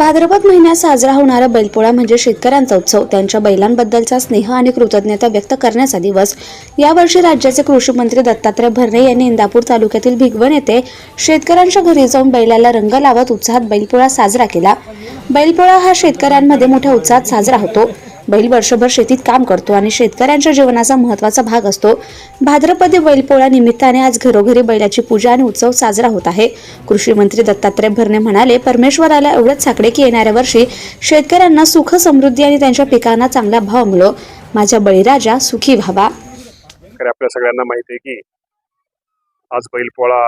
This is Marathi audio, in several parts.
भाद्रपद महिन्यात साजरा होणारा बैलपोळा म्हणजे शेतकऱ्यांचा उत्सव. त्यांच्या बैलांबद्दलचा स्नेह आणि कृतज्ञता व्यक्त करण्याचा दिवस. यावर्षी राज्याचे कृषी मंत्री दत्तात्रय भरणे यांनी इंदापूर तालुक्यातील भिगवण येथे शेतकऱ्यांच्या घरी जाऊन बैलाला रंग लावत उत्साहात बैलपोळा साजरा केला. बैलपोळा हा शेतकऱ्यांमध्ये मोठ्या उत्साहात साजरा होतो. बैल वर्षभर शेतीत काम करतो आणि शेतकऱ्यांच्या जीवनाचा महत्त्वाचा भाग असतो. भाद्रपदी बैलपोळा निमित्ताने आज घरोघरी बैलाची पूजा आणि उत्सव साजरा होत आहे. कृषी मंत्री दत्तात्रय भरणे म्हणाले परमेश्वराला एवढंच साकडे की येणाऱ्या वर्षी शेतकऱ्यांना सुख समृद्धी आणि त्यांच्या पिकांना चांगला भाव मिळो. माझ्या बळीराजा सुखी व्हावा. तर आपल्या सगळ्यांना माहिती आहे की आज बैलपोळा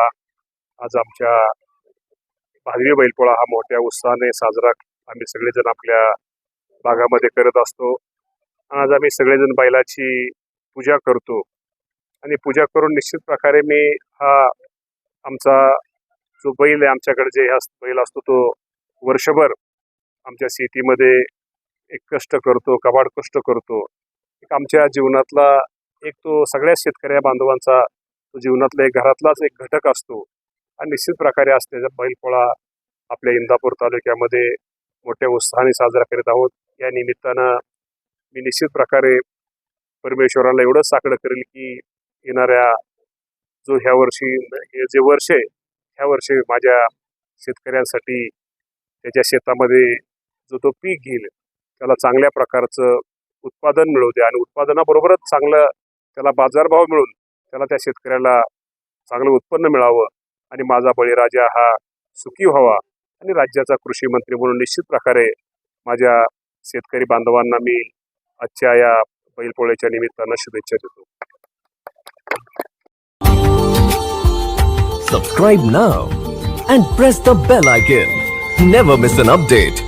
आज आमच्या भादवी बैलपोळा हा मोठ्या उत्साहाने साजरा आम्ही सगळेजण आपल्या भागामध्ये करत असतो. आज आम्ही सगळेजण बैलाची पूजा करतो. आणि पूजा करून निश्चित प्रकारे मी हा आमचा जो बैल आहे आमच्याकडे जे हा बैल असतो तो वर्षभर आमच्या शेतीमध्ये एक कष्ट करतो कबाड कष्ट करतो. एक आमच्या जीवनातला एक तो सगळ्या शेतकऱ्या बांधवांचा तो जीवनातला एक घरातलाच एक घटक असतो. आणि निश्चित प्रकारे आज त्याचा बैलपोळा आपल्या इंदापूर तालुक्यामध्ये मोठ्या उत्साहाने साजरा करीत आहोत. या निमित्तानं मी निश्चित प्रकारे परमेश्वराला एवढंच साकडं करेल की येणाऱ्या जो ह्या वर्षी हे जे वर्ष आहे ह्या वर्षी माझ्या शेतकऱ्यांसाठी त्याच्या शेतामध्ये जो तो पीक घेईल त्याला चांगल्या प्रकारचं उत्पादन मिळू आणि उत्पादनाबरोबरच चांगलं त्याला बाजारभाव मिळून त्याला त्या शेतकऱ्याला चांगलं उत्पन्न मिळावं आणि माझा बळीराजा हा सुखी व्हावा आणि राज्याचा कृषी मंत्री म्हणून निश्चित प्रकारे माझ्या शेतकरी बांधवांना मी आजच्या या पहिल पोळ्याच्या निमित्तानं शुभेच्छा देतो. सबस्क्राईब ना and press the bell I can never miss an update